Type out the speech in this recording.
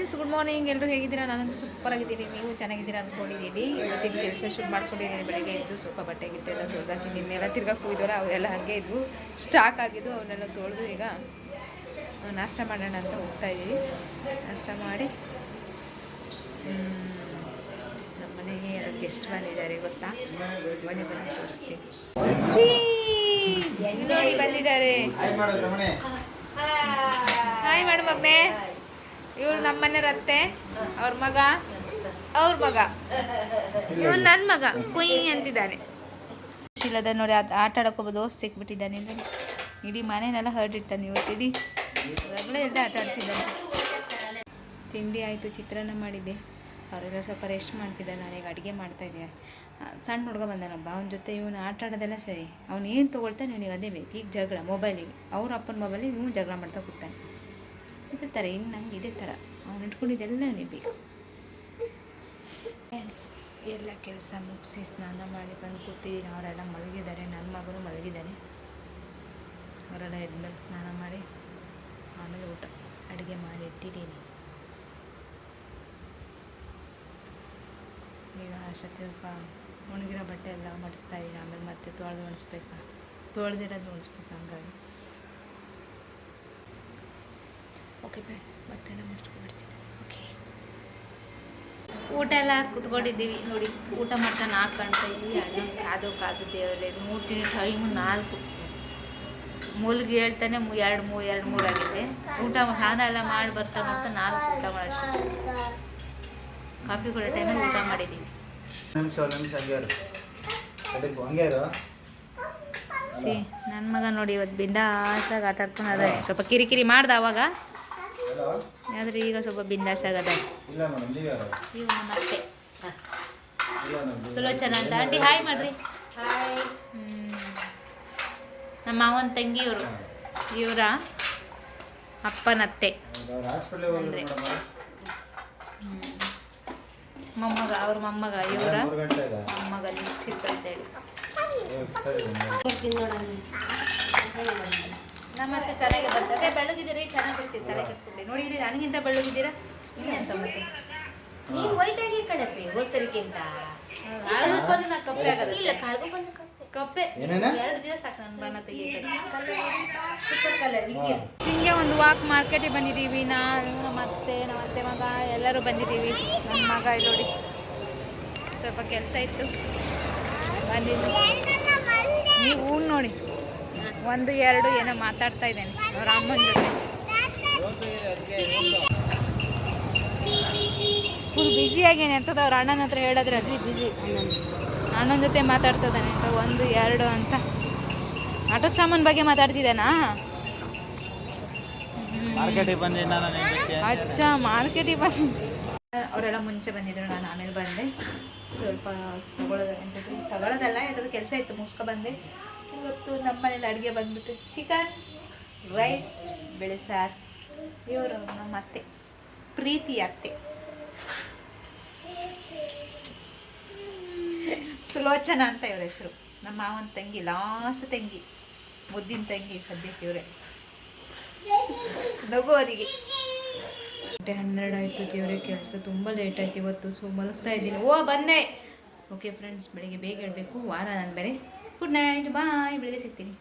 Friends good morning ಎಲ್ಲರೂ ಹೇಗಿದ್ದೀರಾ? ನಾನಂತೂ ಸೂಪರ್ ಆಗಿದ್ದೀನಿ. ನೀವು ಚೆನ್ನಾಗಿದ್ದೀರಾ ಅಂದ್ಕೊಂಡಿದ್ದೀನಿ ಇವತ್ತಿನ ಕೆಲಸ ಶುರು ಮಾಡ್ಕೊಂಡಿದ್ದೀನಿ. ಬೆಳಗ್ಗೆ ಇದ್ದು ಸ್ವಲ್ಪ ಬಟ್ಟೆ ಗಿಟ್ಟೆ ಎಲ್ಲ ತೊಳ್ದಾಕಿ ನಿನ್ನೆಲ್ಲ ತಿರ್ಗಾ ಕುಯ್ದೋರ ಅವೆಲ್ಲ ಹಾಗೆ ಇದ್ವು. ಸ್ಟಾಕ್ ಆಗಿದ್ದು ಅವನ್ನೆಲ್ಲ ತೊಳೆದು ಈಗ ನಾಷ್ಟ ಮಾಡೋಣ ಅಂತ ಹೋಗ್ತಾ ಇದ್ದೀವಿ. ನಾಷ್ಟ ಮಾಡಿ ನಮ್ಮ ಮನೆಗೆ ಎರಡು ಗೆಸ್ಟ್ ಬಂದಿದ್ದಾರೆ ಗೊತ್ತಾ? ಮನೆ ಬಂದು ತೋರಿಸ್ತೀನಿ. ಬಂದಿದ್ದಾರೆ. ಹಾಯ್ ಮಾಡು ಮಗನೇ. ಇವ್ರು ನಮ್ಮನೆ ರತ್ತೆ ಅವ್ರ ಮಗ ಅವ್ರ ಮಗ. ಇವನು ನನ್ನ ಮಗ, ಕುಯಿ ಅಂತಿದ್ದಾನೆ. ಇಲ್ಲದ ನೋಡಿ ಆಟ ಆಡೋಕೆ ದೋಸ್ತ್ ಸಿಕ್ಬಿಟ್ಟಿದ್ದಾನೆ. ನೋಡಿ ಇಡೀ ಮನೆನೆಲ್ಲ ಹರಡಿಟ್ಟಾನೆ ಇವತ್ತು ಇಡೀ. ಹೊರಗಡೆ ಎಲ್ಲ ಆಟ ಆಡ್ತಿದ್ದಾನೆ. ತಿಂಡಿ ಆಯಿತು, ಚಿತ್ರಾನ್ನ ಮಾಡಿದ್ದೆ. ಅವರೆಲ್ಲ ಸ್ವಲ್ಪ ರೆಸ್ಟ್ ಮಾಡ್ತಿದ್ದೆ ನಾನೀಗ ಅಡುಗೆ ಮಾಡ್ತಾಯಿದ್ದೆ ಸಣ್ಣ ಹುಡುಗ ಬಂದಾನೊಬ್ಬ ಅವನ ಜೊತೆ ಇವನು ಆಟ ಆಡೋದೆಲ್ಲ ಸರಿ. ಅವ್ನು ಏನು ತೊಗೊಳ್ತಾನೆ ಇವನಿಗೆ ಅದೇ ಬೇಕು. ಈಗ ಜಗಳ ಮೊಬೈಲಿಗೆ ಅವ್ರ ಅಪ್ಪನ ಮೊಬೈಲಿಗೆ ಇವನು ಜಗಳ ಮಾಡ್ತಾ ಕೂತಾನೆ. ಇದೇ ಥರ ಇನ್ನು ನಂಗೆ ಇದೇ ಥರ ಅವ್ನು ಇಟ್ಕೊಂಡಿದ್ದೆಲ್ಲ ಅವನಿಗೆ ಬೇಕು ಫ್ರೆಂಡ್ಸ್ ಎಲ್ಲ ಕೆಲಸ ಮುಗಿಸಿ ಸ್ನಾನ ಮಾಡಿ ಬಂದು ಕೂತಿದ್ದೀನಿ ಅವರೆಲ್ಲ ಮಲಗಿದ್ದಾರೆ. ನನ್ನ ಮಗನೂ ಮಲಗಿದ್ದಾನೆ. ಅವರೆಲ್ಲ ಎದ್ಮೇಲೆ ಸ್ನಾನ ಮಾಡಿ ಆಮೇಲೆ ಊಟ, ಅಡುಗೆ ಮಾಡಿ ಇಟ್ಟಿದ್ದೀನಿ ಈಗ ಸತ್ಯಪ್ಪ ಒಣಗಿರೋ ಬಟ್ಟೆ ಎಲ್ಲ ಮಡಿಸ್ತಾ ಆಮೇಲೆ ಮತ್ತೆ ತೊಳೆದು ಒಣಸ್ಬೇಕು ತೊಳೆದಿರೋದು ಒಣಸ್ಬೇಕು ಹಂಗಾಗಿ. ಓಕೆ ಫ್ರೆಂಡ್ಸ್ ಬಟ್ಟೆ ಎಲ್ಲ ಮುಡ್ಸ್ಕೊಂಡ್ಬಿಡ್ತೀನಿ ಓಕೆ ಊಟ ಎಲ್ಲ ಕುತ್ಕೊಂಡಿದ್ದೀವಿ. ನೋಡಿ ಊಟ ಮಾಡ್ತಾ ನಾಲ್ಕು ಕಾಣ್ತಾ ಇದ್ದೀವಿ ಅಣ್ಣ ಕಾದು ಕಾದು ದೇವರೇ ಮೂರು ದಿನ ಟೈಮು ನಾಲ್ಕು. ಮೂಲಿಗೆ ಹೇಳ್ತಾನೆ ಎರಡು ಮೂರು ಎರಡು ಮೂರು ಆಗಿದೆ. ಊಟ ಸ್ನಾನ ಎಲ್ಲ ಮಾಡಿ ಬರ್ತಾ ಮಾಡ್ತಾ ನಾಲ್ಕು ಊಟ ಮಾಡಿ ಕಾಫಿ ಕೊಡೋ ಟೈಮಲ್ಲಿ ಊಟ ಮಾಡಿದ್ದೀವಿ ಸಿ ನನ್ನ ಮಗ ನೋಡಿ ಇವತ್ತು ಬಿಂದಾಸಾಗಿ ಆಟ ಆಡ್ಕೊಂಡು ಅದ ಸ್ವಲ್ಪ ಕಿರಿಕಿರಿ ಮಾಡ್ದ ಅವಾಗ? ಆದ್ರೆ ಈಗ ಸ್ವಲ್ಪ ಬಿಂದಾಸಾಗದ. ಇಲ್ಲ ಮೇಡಮ್ ನೀವೇ ಯಾರು? ಈಗ ನಮ್ಮ ಅತ್ತೆ ಸುಲೋ ಸುಲೋಚನ ಅಂತ ಆಂಟಿ ಹಾಯ್ ಮಾಡ್ರಿ. ಹಾಯ್. ನಮ್ಮ ಮಾವನ ತಂಗಿ ಇವರು ಇವರ ಅಪ್ಪನತ್ತೆ. ಅತ್ತೆ ಅಂದ್ರೆ? ಮೊಮ್ಮಗ ಅವ್ರ ಮೊಮ್ಮಗ ಇವರ ಮೊಮ್ಮಗ ನಿಶ್ಚಿತ ಅಂತೇಳಿ ನಮ್ಮ ಅತ್ತೆ ಚೆನ್ನಾಗಿ ಬರ್ತದೆ. ಬೆಳಗಿದ್ದೀರಿ ಚೆನ್ನಾಗಿ ಬರ್ತೀರಿ ತಲೆ ಕೆಡಿಸ್ಕೊಂಡ್ರಿ ನೋಡಿದ್ರಿ ನನಗಿಂತ ಬೆಳಗಿದ್ದೀರಾ ಇಲ್ಲಿ ಅಂತ ಮತ್ತೆ ನೀವು ವೈಟ್ ಆಗಿ ಕಡಪೆ ಹೋಸರಿಗಿಂತ. ಅಳಗಕ್ಕೆ ಬಂದು ನಾ ಕಪ್ಪೆ ಆಗೋದು ಇಲ್ಲ ಕಳ್ಗೊ ಬಂದು ಕಪ್ಪೆ. ಕಪ್ಪೆ. ಏನೇನ? ಎರಡು ದಿನ ಸಾಕು ನನ್ನ ಬಣ್ಣ ಹಿಂಗೆ. ಒಂದು ವಾಕ್ ಮಾರ್ಕೆಟಿಗೆ ಬಂದಿದ್ದೀವಿ. ನಾನು ನಮ್ಮ ಅತ್ತೆ ನಮ್ಮ ಅತ್ತೆ ಮಗ ಎಲ್ಲರೂ ಬಂದಿದ್ದೀವಿ. ನಮ್ಮ ಮಗ ಇಲ್ಲಿ ನೋಡಿ. ಸ್ವಲ್ಪ ಕೆಲಸ ಇತ್ತು. ಬಂದಿದ್ದೀವಿ ನೀವು ಹೂ ನೋಡಿ. ಒಂದು ಎರಡು ಏನೋ ಮಾತಾಡ್ತಾ ಇದ್ದೇನೆ. ಅವ್ರ ಅಮ್ಮನ ಜೊತೆ. ಫುಲ್ ಬ್ಯುಸಿ ಆಗೇನೆ ಅಂತದ ಅವ್ರ ಅಣ್ಣನ ಹತ್ರ ಹೇಳಿದ್ರೆ ಬಿಸಿ ಬ್ಯುಸಿ ಅಣ್ಣನ ಜೊತೆ ಮಾತಾಡ್ತಿದ್ದಾನೆ ಅಂತ ಒಂದು ಎರಡು ಅಂತ. ಆಟೋ ಸಾಮಾನು ಬಗ್ಗೆ ಮಾತಾಡ್ತಿದ್ದಾನಾ? ಅಚ್ಚಾ ಮಾರ್ಕೆಟಿಗೆ ಬಂದು. ಅವರೆಲ್ಲ ಮುಂಚೆ ಬಂದಿದ್ರು ನಾನು ಆಮೇಲೆ ಬಂದೆ. ಸ್ವಲ್ಪ ತಗೊಳ್ಳೋದು ತಗೊಳ್ಳೋದಲ್ಲ ಯಾವ್ದಾದ್ರು ಕೆಲಸ ಇತ್ತು ಮುಗಿಸ್ಕೊ ಬಂದೆ. ಇವತ್ತು ನಮ್ಮನೇಲಿ ಅಡುಗೆ ಬಂದ್ಬಿಟ್ಟು ಚಿಕನ್ ರೈಸ್ ಬೆಳೆ ಸಾರು ಇವರು ನಮ್ಮ ಅತ್ತೆ, ಪ್ರೀತಿ ಅತ್ತೆ. ಸುಲೋಚನ ಅಂತ ಇವ್ರ ಹೆಸರು. ನಮ್ಮ ಮಾವನ ತಂಗಿ ಲಾಸ್ಟ್ ತಂಗಿ, ಮುದ್ದಿನ ತಂಗಿ ಸದ್ಯಕ್ಕೆ ಇವರೇ. ನಗು ಅವರಿಗೆ. ಗಂಟೆ ಹನ್ನೆರಡು ಆಯಿತು ದೇವ್ರೆ ಕೆಲಸ ತುಂಬ ಲೇಟ್ ಆಯ್ತು ಇವತ್ತು ಸೊ ಮಲಗ್ತಾ ಇದ್ದೀನಿ. ಓ ಬಂದೆ ಓಕೆ ಫ್ರೆಂಡ್ಸ್ ಬೆಳಿಗ್ಗೆ ಬೇಗ ಹೇಳಬೇಕು ವಾರ ನಾನು ಬೇರೆ. ಗುಡ್ ನೈಟ್ ಬಾಯ್ ಬೆಳಿಗ್ಗೆ ಸಿಗ್ತೀನಿ